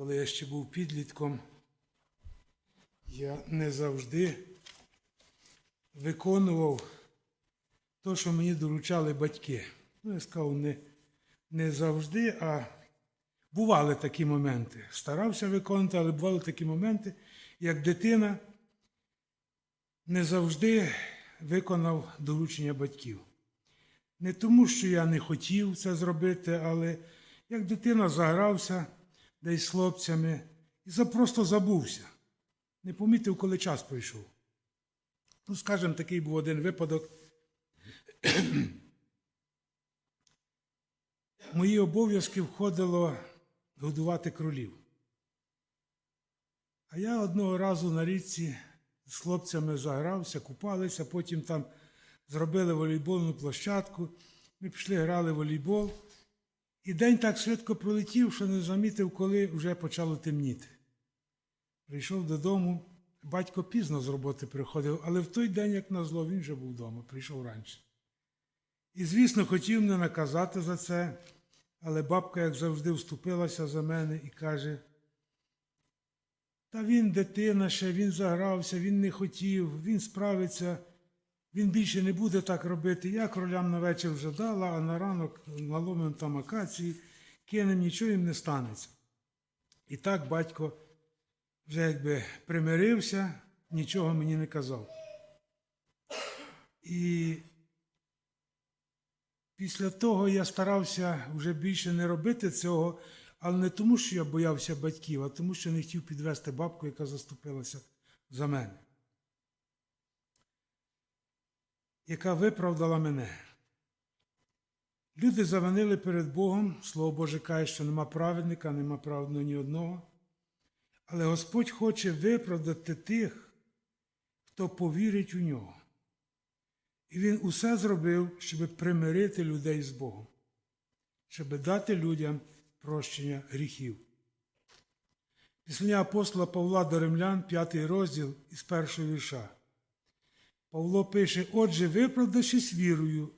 коли я ще був підлітком, я не завжди виконував те, що мені доручали батьки. Ну, я сказав, не, не завжди, а бували такі моменти. Старався виконувати, але бували такі моменти, як дитина не завжди виконав доручення батьків. Не тому, що я не хотів це зробити, але як дитина загрався десь з хлопцями і просто забувся. Не помітив, коли час пройшов. Ну, скажімо, такий був один випадок. Мої обов'язки входило годувати кролів. А я одного разу на річці з хлопцями загрався, купалися, потім там зробили волейбольну площадку. Ми пішли, грали в волейбол. І день так швидко пролетів, що не замітив, коли вже почало темніти. Прийшов додому, батько пізно з роботи приходив, але в той день, як назло, він вже був вдома, прийшов раніше. І, звісно, хотів мене наказати за це, але бабка, як завжди, вступилася за мене і каже: Та він дитина ще, він загрався, він не хотів, він справиться, він більше не буде так робити. Я кролям на вечір вже дала, а на ранок наломим там акації, кинем, нічого їм не станеться. І так батько вже якби примирився, нічого мені не казав. І після того я старався вже більше не робити цього, але не тому, що я боявся батьків, а тому, що не хотів підвести бабку, яка заступилася за мене, яка виправдала мене. Люди завинили перед Богом, Слово Боже каже, що нема праведника, нема праведного ні одного. Але Господь хоче виправдати тих, хто повірить у нього. І Він усе зробив, щоб примирити людей з Богом, щоб дати людям прощення гріхів. Післання апостола Павла до Римлян, 5 розділ із першого вірша. Павло пише: Отже, виправдавшись вірою,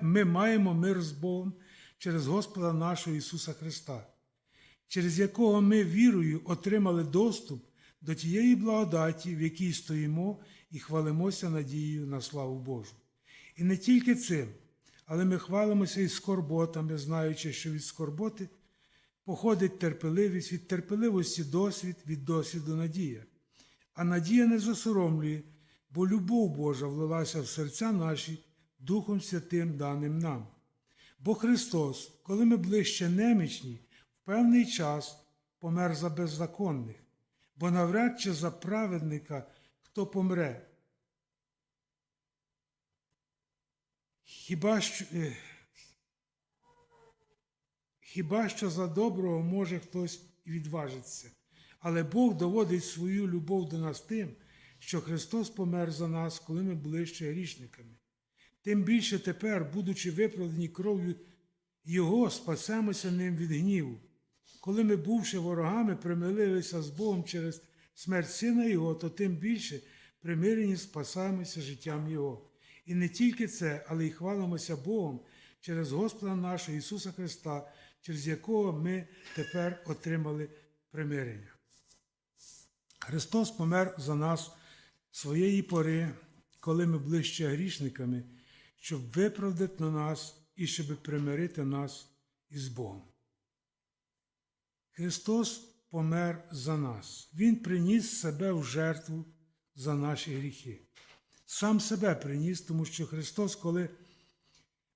ми маємо мир з Богом через Господа нашого Ісуса Христа, через якого ми вірою отримали доступ до тієї благодаті, в якій стоїмо і хвалимося надією на славу Божу. І не тільки цим, але ми хвалимося і скорботами, знаючи, що від скорботи походить терпеливість, від терпеливості досвід, від досвіду надія. А надія не засоромлює, бо любов Божа влилася в серця наші Духом Святим даним нам. Бо Христос, коли ми були ще немічні, в певний час помер за беззаконних, бо навряд чи за праведника хто помре. Хіба що, е, хіба що за доброго може хтось і відважитися, але Бог доводить свою любов до нас тим, що Христос помер за нас, коли ми були ще грішниками. Тим більше тепер, будучи виправдані кров'ю Його, спасемося ним від гніву. Коли ми, бувши ворогами, примирилися з Богом через смерть Сина Його, то тим більше примирені спасаємося життям Його. І не тільки це, але й хвалимося Богом через Господа нашого Ісуса Христа, через якого ми тепер отримали примирення. Христос помер за нас своєї пори, коли ми були ще грішниками, щоб виправдати на нас і щоб примирити нас із Богом. Христос помер за нас. Він приніс себе в жертву за наші гріхи. Сам себе приніс, тому що Христос, коли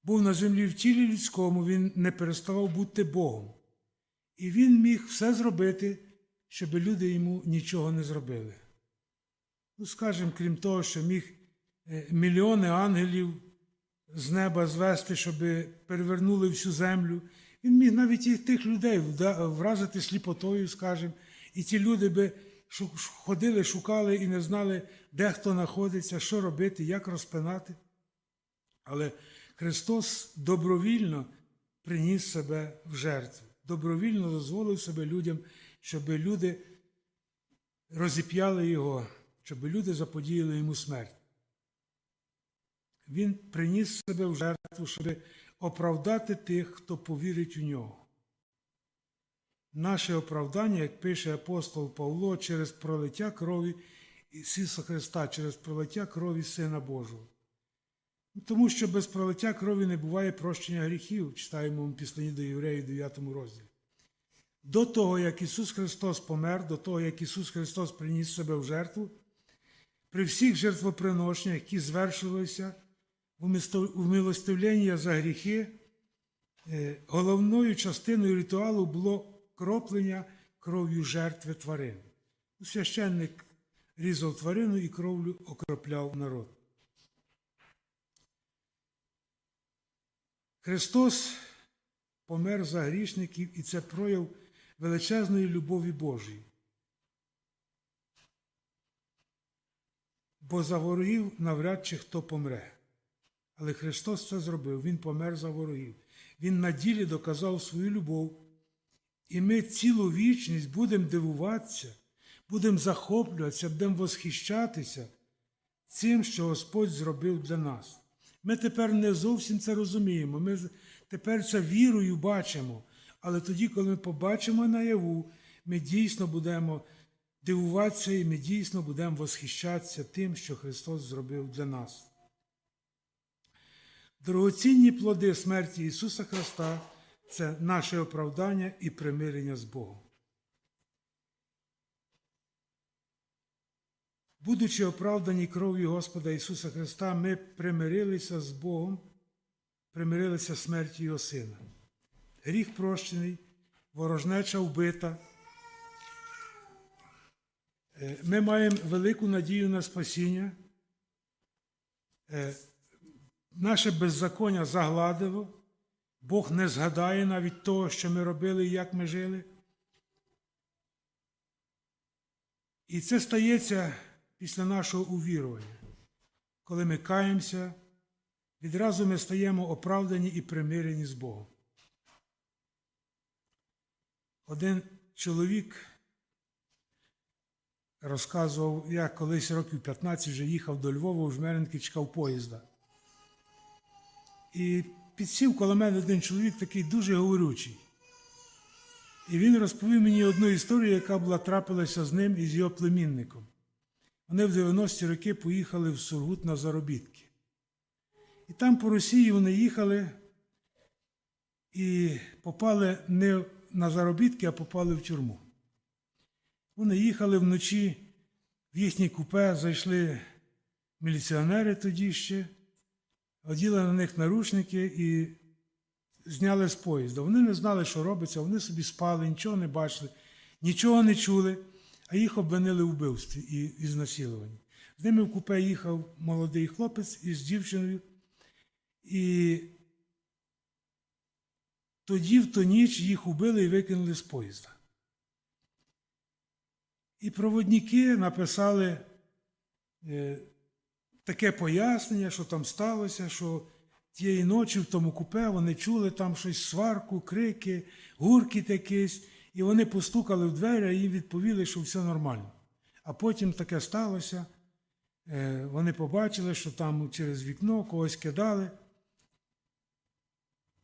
був на землі в тілі людському, Він не переставав бути Богом. І Він міг все зробити, щоб люди йому нічого не зробили. Ну, скажімо, крім того, що міг е, мільйони ангелів з неба звести, щоб перевернули всю землю. Він міг навіть і тих людей вразити сліпотою, скажімо, і ті люди би ходили, шукали і не знали, де хто знаходиться, що робити, як розпинати. Але Христос добровільно приніс себе в жертву, добровільно дозволив себе людям, щоб люди розіп'яли його, щоб люди заподіяли йому смерть. Він приніс себе в жертву, щоб оправдати тих, хто повірить у нього. наше оправдання, як пише апостол Павло, через пролиття крові Ісуса Христа, через пролиття крові Сина Божого. Тому що без пролиття крові не буває прощення гріхів, читаємо в післанні до Євреїв 9 розділі. До того, як Ісус Христос помер, до того, як Ісус Христос приніс себе в жертву, при всіх жертвоприношеннях, які звершилися у милостивлення за гріхи, е, головною частиною ритуалу було кроплення кров'ю жертви тварин. Священник різав тварину і кровлю окропляв народ. Христос помер за грішників, і це прояв величезної любові Божої. Бо за ворогів навряд чи хто помре. Але Христос це зробив, Він помер за ворогів. Він на ділі доказав свою любов. І ми цілу вічність будемо дивуватися, будемо захоплюватися, будемо восхищатися цим, що Господь зробив для нас. Ми тепер не зовсім це розуміємо. Ми тепер це вірою бачимо. Але тоді, коли ми побачимо наяву, ми дійсно будемо дивуватися і ми дійсно будемо восхищатися тим, що Христос зробив для нас. Дорогоцінні плоди смерті Ісуса Христа це наше оправдання і примирення з Богом. Будучи оправдані кров'ю Господа Ісуса Христа, ми примирилися з Богом, примирилися смертю Його Сина. Гріх прощений, ворожнеча вбита. Е, Ми маємо велику надію на спасіння. Е, Наше беззаконня загладило. Бог не згадає навіть того, що ми робили і як ми жили. І це стається після нашого увірування. Коли ми каємося, відразу ми стаємо оправдані і примирені з Богом. Один чоловік розказував, я колись років 15 вже їхав до Львова, у Жмеренки чекав поїзда. І підсів коло мене один чоловік такий дуже говорючий. І він розповів мені одну історію, яка була трапилася з ним і з його племінником. Вони в 90-ті роки поїхали в Сургут на заробітки. І там по Росії вони їхали і попали не на заробітки, а попали в тюрму. Вони їхали вночі, в їхнє купе зайшли міліціонери тоді ще, оділи на них наручники і зняли з поїзда. Вони не знали, що робиться, вони собі спали, нічого не бачили, нічого не чули, а їх обвинили в вбивстві і знасилуванні. З ними в купе їхав молодий хлопець із дівчиною. І тоді в ту ніч їх убили і викинули з поїзда. І проводники написали е, таке пояснення, що там сталося, що тієї ночі в тому купе вони чули там щось сварку, крики, гуркіт якийсь, і вони постукали в двері, а їм відповіли, що все нормально. А потім таке сталося. Е, вони побачили, що там через вікно когось кидали.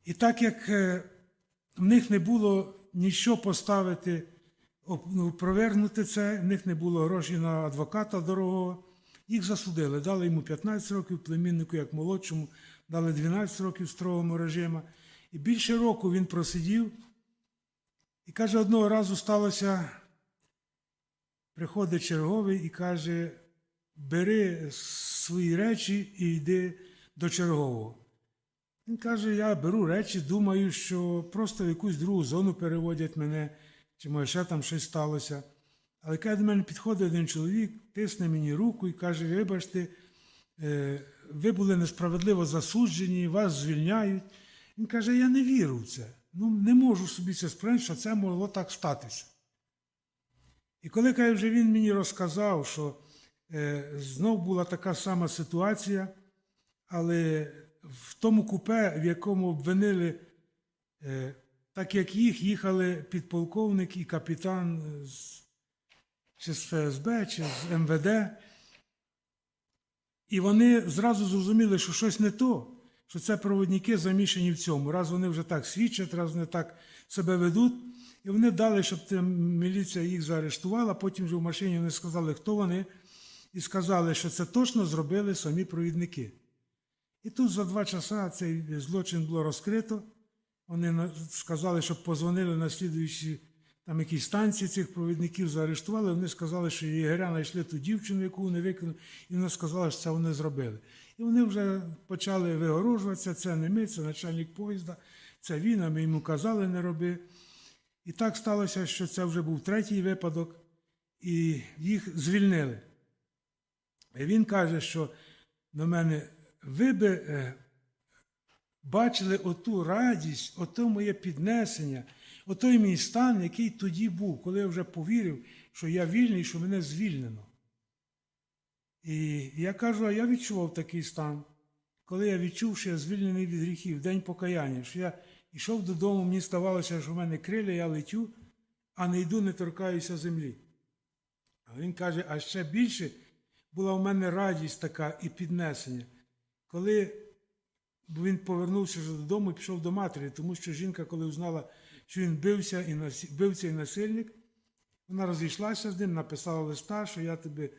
І так як е, в них не було нічого поставити, провернути це, в них не було грошей на адвоката дорогого, їх засудили. Дали йому 15 років, племіннику, як молодшому, дали 12 років строгому режиму. І більше року він просидів. І каже, одного разу сталося, приходить черговий і каже, бери свої речі і йди до чергового. Він каже, я беру речі, думаю, що просто в якусь другу зону переводять мене, чи може ще там щось сталося. Але коли до мене підходить один чоловік, тисне мені руку і каже, вибачте, е, ви були несправедливо засуджені, вас звільняють. Він каже, я не вірю в це. Ну, не можу собі це сприйняти, що це могло так статися. І коли каже, вже він мені розказав, що е, знов була така сама ситуація, але в тому купе, в якому обвинили, е, так як їх, їхали підполковник і капітан з, чи з ФСБ, чи з МВД. І вони зразу зрозуміли, що щось не то, що це проводники замішані в цьому. Раз вони вже так свідчать, раз вони так себе ведуть. І вони дали, щоб міліція їх заарештувала, потім вже в машині вони сказали, хто вони, і сказали, що це точно зробили самі провідники. І тут за два часа цей злочин було розкрито. Вони сказали, щоб позвонили на слідуючі там якісь станції цих провідників, заарештували. Вони сказали, що єгеря знайшли ту дівчину, яку вони викинули, і вона сказала, що це вони зробили. І вони вже почали вигорожуватися, це не ми, це начальник поїзда, це він, а ми йому казали, не роби. І так сталося, що це вже був третій випадок, і їх звільнили. І він каже, що до мене, ви би е, бачили оту радість, ото моє піднесення, отой мій стан, який тоді був, коли я вже повірив, що я вільний, що мене звільнено. І я кажу, а я відчував такий стан, коли я відчув, що я звільнений від гріхів, день покаяння, що я йшов додому, мені здавалося, що в мене криля, я летю, а не йду, не торкаюся землі. А він каже, а ще більше була в мене радість така і піднесення, коли він повернувся вже додому і пішов до матері, тому що жінка, коли узнала, що він бився і насі- бивця і насильник, вона розійшлася з ним, написала листа, що я тебе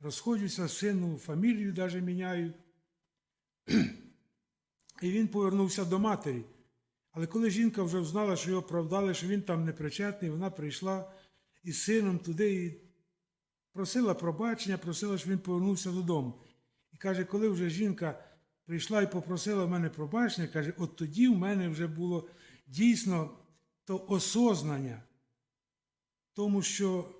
розходжуся, сину, фамілію навіть міняю. І він повернувся до матері. Але коли жінка вже знала, що його оправдали, що він там непричетний, вона прийшла із сином туди і просила пробачення, просила, щоб він повернувся додому. І каже, коли вже жінка прийшла і попросила в мене пробачення, каже, от тоді в мене вже було дійсно то осознання, тому що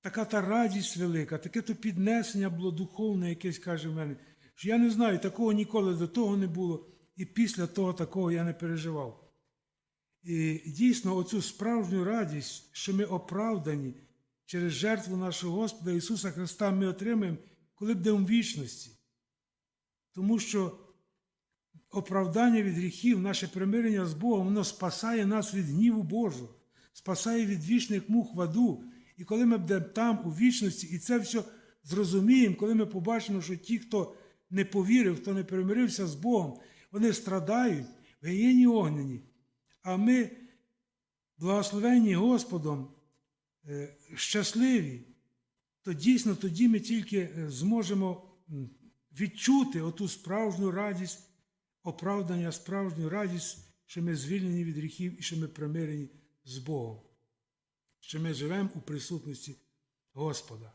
така та радість велика, таке то піднесення було духовне, якесь каже в мене, що я не знаю, такого ніколи до того не було, і після того такого я не переживав. І дійсно, оцю справжню радість, що ми оправдані через жертву нашого Господа Ісуса Христа, ми отримаємо, коли будемо в вічності. Тому що оправдання від гріхів, наше примирення з Богом, воно спасає нас від гніву Божого, спасає від вічних мук в аду. І коли ми будемо там, у вічності, і це все зрозуміємо, коли ми побачимо, що ті, хто не повірив, хто не примирився з Богом, вони страдають в гієні огнені. А ми, благословенні Господом, е, щасливі, то дійсно тоді ми тільки е, зможемо відчути оту справжню радість, оправдання, справжню радість, що ми звільнені від гріхів і що ми примирені з Богом, що ми живемо у присутності Господа.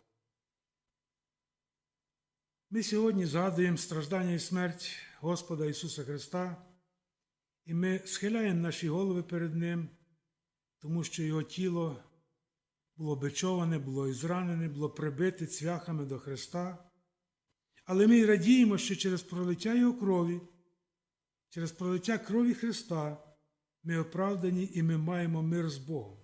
Ми сьогодні згадуємо страждання і смерть Господа Ісуса Христа, і ми схиляємо наші голови перед Ним, тому що Його тіло було бичоване, було ізранене, було прибите цвяхами до Христа. Але ми радіємо, що через пролиття Його крові, через пролиття крові Христа ми оправдані і ми маємо мир з Богом.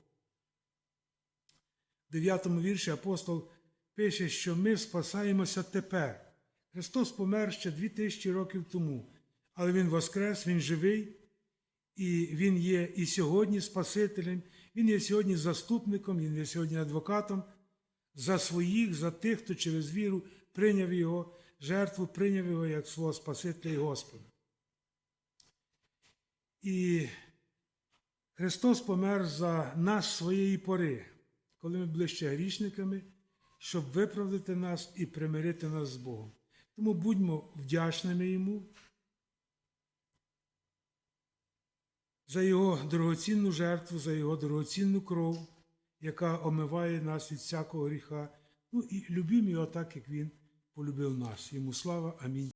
В 9 вірші апостол пише, що ми спасаємося тепер. Христос помер ще дві тисячі років тому, але Він воскрес, Він живий, і Він є і сьогодні Спасителем, Він є сьогодні заступником, Він є сьогодні адвокатом за своїх, за тих, хто через віру прийняв Його жертву, прийняв Його як свого Спасителя і Господа. І Христос помер за нас своєї пори, коли ми були ще грішниками, щоб виправдати нас і примирити нас з Богом. Тому будьмо вдячними Йому за Його дорогоцінну жертву, за Його дорогоцінну кров, яка омиває нас від всякого гріха. Ну і любімо Його так, як Він полюбив нас. Йому слава. Амінь.